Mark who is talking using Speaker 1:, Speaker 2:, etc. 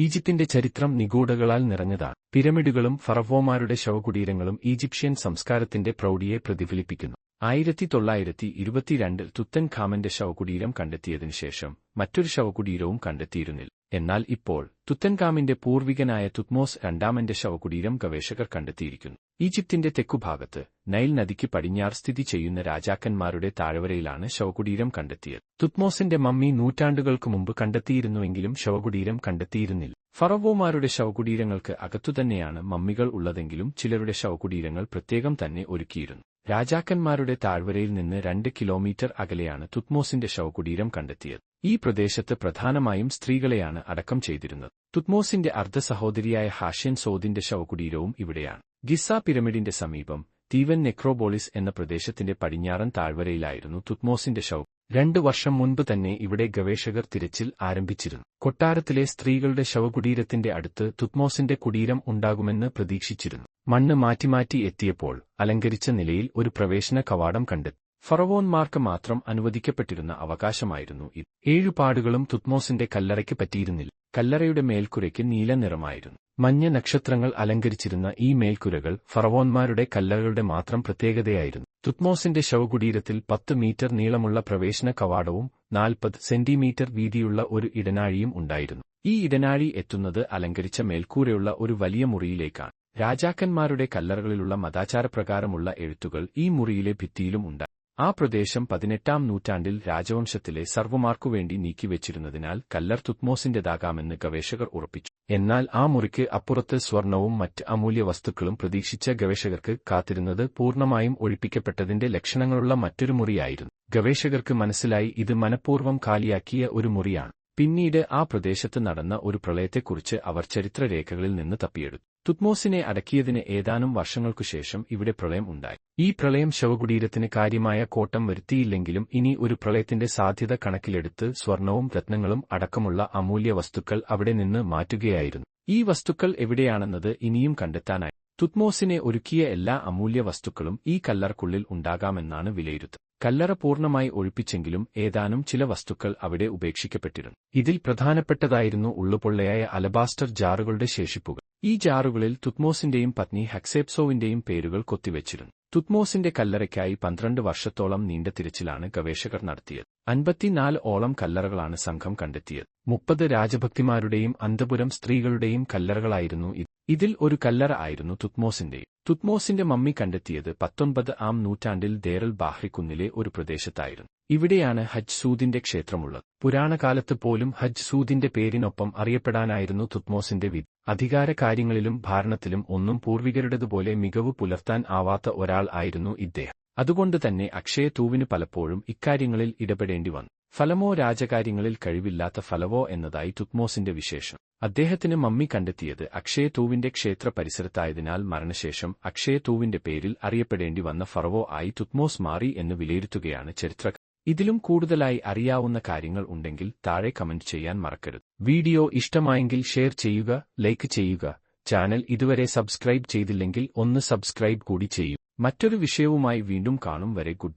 Speaker 1: ഈജിപ്തിന്റെ ചരിത്രം നിഗൂഢകളാൽ നിറഞ്ഞതാണ് പിരമിഡുകളും ഫറവോമാരുടെ ശവകുടീരങ്ങളും ഈജിപ്ഷ്യൻ സംസ്കാരത്തിന്റെ പ്രൗഢിയെ പ്രതിഫലിപ്പിക്കുന്നു. ആയിരത്തി തൊള്ളായിരത്തി ഇരുപത്തിരണ്ടിൽ തുത്തൻ ഖാമന്റെ ശവകുടീരം കണ്ടെത്തിയതിനു ശേഷം മറ്റൊരു ശവകുടീരവും കണ്ടെത്തിയിരുന്നില്ല. എന്നാൽ ഇപ്പോൾ തുത്തൻഖാമിന്റെ പൂർവികനായ തുത്മോസ് രണ്ടാമന്റെ ശവകുടീരം ഗവേഷകർ കണ്ടെത്തിയിരിക്കുന്നു. ഈജിപ്തിന്റെ തെക്കുഭാഗത്ത് നൈൽ നദിക്ക് പടിഞ്ഞാറ് സ്ഥിതി ചെയ്യുന്ന രാജാക്കന്മാരുടെ താഴ്വരയിലാണ് ശവകുടീരം കണ്ടെത്തിയത്. തുത്മോസിന്റെ മമ്മി നൂറ്റാണ്ടുകൾക്ക് മുമ്പ് കണ്ടെത്തിയിരുന്നുവെങ്കിലും ശവകുടീരം കണ്ടെത്തിയിരുന്നില്ല. ഫറവോമാരുടെ ശവകുടീരങ്ങൾക്ക് അകത്തുതന്നെയാണ് മമ്മികൾ ഉള്ളതെങ്കിലും ചിലരുടെ ശവകുടീരങ്ങൾ പ്രത്യേകം തന്നെ ഒരുക്കിയിരുന്നു. രാജാക്കന്മാരുടെ താഴ്വരയിൽ നിന്ന് രണ്ട് കിലോമീറ്റർ അകലെയാണ് തുത്മോസിന്റെ ശവകുടീരം കണ്ടെത്തിയത്. ഈ പ്രദേശത്ത് പ്രധാനമായും സ്ത്രീകളെയാണ് അടക്കം ചെയ്തിരുന്നത്. തുത്മോസിന്റെ അർദ്ധ സഹോദരിയായ ഹാഷ്യൻ സോദിന്റെ ശവകുടീരവും ഇവിടെയാണ്. ഗിസ പിരമിഡിന്റെ സമീപം തീവൻ നെക്രോബോളിസ് എന്ന പ്രദേശത്തിന്റെ പടിഞ്ഞാറൻ താഴ്വരയിലായിരുന്നു തുത്മോസിന്റെ ശവം രണ്ടു വർഷം മുൻപ് തന്നെ ഇവിടെ ഗവേഷകർ തിരച്ചിൽ ആരംഭിച്ചിരുന്നു. കൊട്ടാരത്തിലെ സ്ത്രീകളുടെ ശവകുടീരത്തിന്റെ അടുത്ത് തുത്മോസിന്റെ കുടീരം ഉണ്ടാകുമെന്ന് പ്രതീക്ഷിച്ചിരുന്നു. മണ്ണ് മാറ്റിമാറ്റി എത്തിയപ്പോൾ അലങ്കരിച്ച നിലയിൽ ഒരു പ്രവേശന കവാടം കണ്ടെത്തി ഫറവോന്മാർക്ക് മാത്രം അനുവദിക്കപ്പെട്ടിരുന്ന അവകാശമായിരുന്നു ഇത്. ഏഴുപാടുകളും തുത്മോസിന്റെ കല്ലറയ്ക്ക് പറ്റിയിരുന്നില്ല. കല്ലറയുടെ മേൽക്കുരയ്ക്ക് നീല നിറമായിരുന്നു. മഞ്ഞ നക്ഷത്രങ്ങൾ അലങ്കരിച്ചിരുന്ന ഈ മേൽക്കുരകൾ ഫറവോന്മാരുടെ കല്ലറകളുടെ മാത്രം പ്രത്യേകതയായിരുന്നു. തുത്മോസിന്റെ ശവകുടീരത്തിൽ പത്ത് മീറ്റർ നീളമുള്ള പ്രവേശന കവാടവും നാൽപ്പത് സെന്റിമീറ്റർ വീതിയുള്ള ഒരു ഇടനാഴിയും ഉണ്ടായിരുന്നു. ഈ ഇടനാഴി എത്തുന്നത് അലങ്കരിച്ച മേൽക്കൂരയുള്ള ഒരു വലിയ മുറിയിലേക്കാണ്. രാജാക്കന്മാരുടെ കല്ലറകളിലുള്ള മതാചാരപ്രകാരമുള്ള എഴുത്തുകൾ ഈ മുറിയിലെ ഭിത്തിയിലും ഉണ്ട് ആ പ്രദേശം പതിനെട്ടാം നൂറ്റാണ്ടിൽ രാജവംശത്തിലെ സർവമാർക്കുവേണ്ടി നീക്കിവച്ചിരുന്നതിനാൽ കല്ലർ തുത്മോസിന്റേതാകാമെന്ന് ഗവേഷകർ ഉറപ്പിച്ചു. എന്നാൽ ആ മുറിക്ക് അപ്പുറത്ത് സ്വർണവും മറ്റ് അമൂല്യ വസ്തുക്കളും പ്രതീക്ഷിച്ച ഗവേഷകർക്ക് കാത്തിരുന്നത് പൂർണമായും ഒഴിപ്പിക്കപ്പെട്ടതിന്റെ ലക്ഷണങ്ങളുള്ള മറ്റൊരു മുറിയായിരുന്നു. ഗവേഷകർക്ക് മനസ്സിലായി ഇത് മനഃപൂർവം കാലിയാക്കിയ ഒരു മുറിയാണ്. പിന്നീട് ആ പ്രദേശത്ത് നടന്ന ഒരു പ്രളയത്തെക്കുറിച്ച് അവർ ചരിത്രരേഖകളിൽ നിന്ന് തപ്പിയെടുത്തു. തുത്മോസിനെ അടക്കിയതിന് ഏതാനും വർഷങ്ങൾക്കുശേഷം ഇവിടെ പ്രളയം ഉണ്ടായി. ഈ പ്രളയം ശവകുടീരത്തിന് കാര്യമായ കോട്ടം വരുത്തിയില്ലെങ്കിലും ഇനി ഒരു പ്രളയത്തിന്റെ സാധ്യത കണക്കിലെടുത്ത് സ്വർണവും രത്നങ്ങളും അടക്കമുള്ള അമൂല്യ വസ്തുക്കൾ അവിടെ നിന്ന് മാറ്റുകയായിരുന്നു. ഈ വസ്തുക്കൾ എവിടെയാണെന്നത് ഇനിയും കണ്ടെത്താനായി. തുത്മോസിനെ ഒരുക്കിയ എല്ലാ അമൂല്യ വസ്തുക്കളും ഈ കല്ലറക്കുള്ളിൽ ഉണ്ടാകാമെന്നാണ് വിലയിരുത്തൽ. കല്ലറ പൂർണമായി ഒഴിപ്പിച്ചെങ്കിലും ഏതാനും ചില വസ്തുക്കൾ അവിടെ ഉപേക്ഷിക്കപ്പെട്ടിരുന്നു. ഇതിൽ പ്രധാനപ്പെട്ടതായിരുന്നു ഉള്ളുപൊള്ളയായ അലബാസ്റ്റർ ജാറുകളുടെ ശേഷിപ്പുകൾ. ഈ ജാറുകളിൽ തുത്മോസിന്റെയും പത്നി ഹക്സേപ്സോവിന്റെയും പേരുകൾ കൊത്തിവെച്ചിരുന്നു. തുത്മോസിന്റെ കല്ലറയ്ക്കായി പന്ത്രണ്ട് വർഷത്തോളം നീണ്ട തിരച്ചിലാണ് ഗവേഷകർ നടത്തിയത്. അൻപത്തിനാല് ഓളം കല്ലറകളാണ് സംഘം കണ്ടെത്തിയത്. മുപ്പത് രാജഭക്തിമാരുടെയും അന്തപുരം സ്ത്രീകളുടെയും കല്ലറകളായിരുന്നു ഇത്. ഇതിൽ ഒരു കല്ലറ ആയിരുന്നു തുത്മോസിന്റെ തുത്മോസിന്റെ മമ്മി കണ്ടെത്തിയത് പത്തൊൻപത് ആം നൂറ്റാണ്ടിൽ ദേറൽ ബാഹ്രിക്കുന്നിലെ ഒരു പ്രദേശത്തായിരുന്നു. ഇവിടെയാണ് ഹജ് സൂദിന്റെ ക്ഷേത്രമുള്ളത്. പുരാണകാലത്ത് പോലും ഹജ് സൂദിന്റെ പേരിനൊപ്പം അറിയപ്പെടാനായിരുന്നു തുത്മോസിന്റെ വിധി. അധികാര കാര്യങ്ങളിലും ഭരണത്തിലും ഒന്നും പൂർവികരുടേതുപോലെ മികവ് പുലർത്താൻ ആവാത്ത ഒരാൾ ആയിരുന്നു ഇദ്ദേഹം. അതുകൊണ്ട് തന്നെ അക്ഷയ തൂവിന് പലപ്പോഴും ഇക്കാര്യങ്ങളിൽ ഇടപെടേണ്ടി വന്നു. ഫലമോ രാജകാര്യങ്ങളിൽ കഴിവില്ലാത്ത ഫലവോ എന്നതായി തുത്മോസിന്റെ വിശേഷം. അദ്ദേഹത്തിന് മമ്മി കണ്ടെത്തിയത് അക്ഷയതൂവിന്റെ ക്ഷേത്ര പരിസരത്തായതിനാൽ മരണശേഷം അക്ഷയതൂവിന്റെ പേരിൽ അറിയപ്പെടേണ്ടി വന്ന ഫറവോ ആയി തുത്മോസ് മാറി എന്ന് വിലയിരുത്തുകയാണ് ചരിത്ര ഇതിലും കൂടുതലായി അറിയാവുന്ന കാര്യങ്ങൾ ഉണ്ടെങ്കിൽ താഴെ കമന്റ് ചെയ്യാൻ മറക്കരുത്. വീഡിയോ ഇഷ്ടമായെങ്കിൽ ഷെയർ ചെയ്യുക ലൈക്ക് ചെയ്യുക. ചാനൽ ഇതുവരെ സബ്സ്ക്രൈബ് ചെയ്തില്ലെങ്കിൽ ഒന്ന് സബ്സ്ക്രൈബ് കൂടി ചെയ്യും. മറ്റൊരു വിഷയവുമായി വീണ്ടും കാണും വരെ ഗുഡ്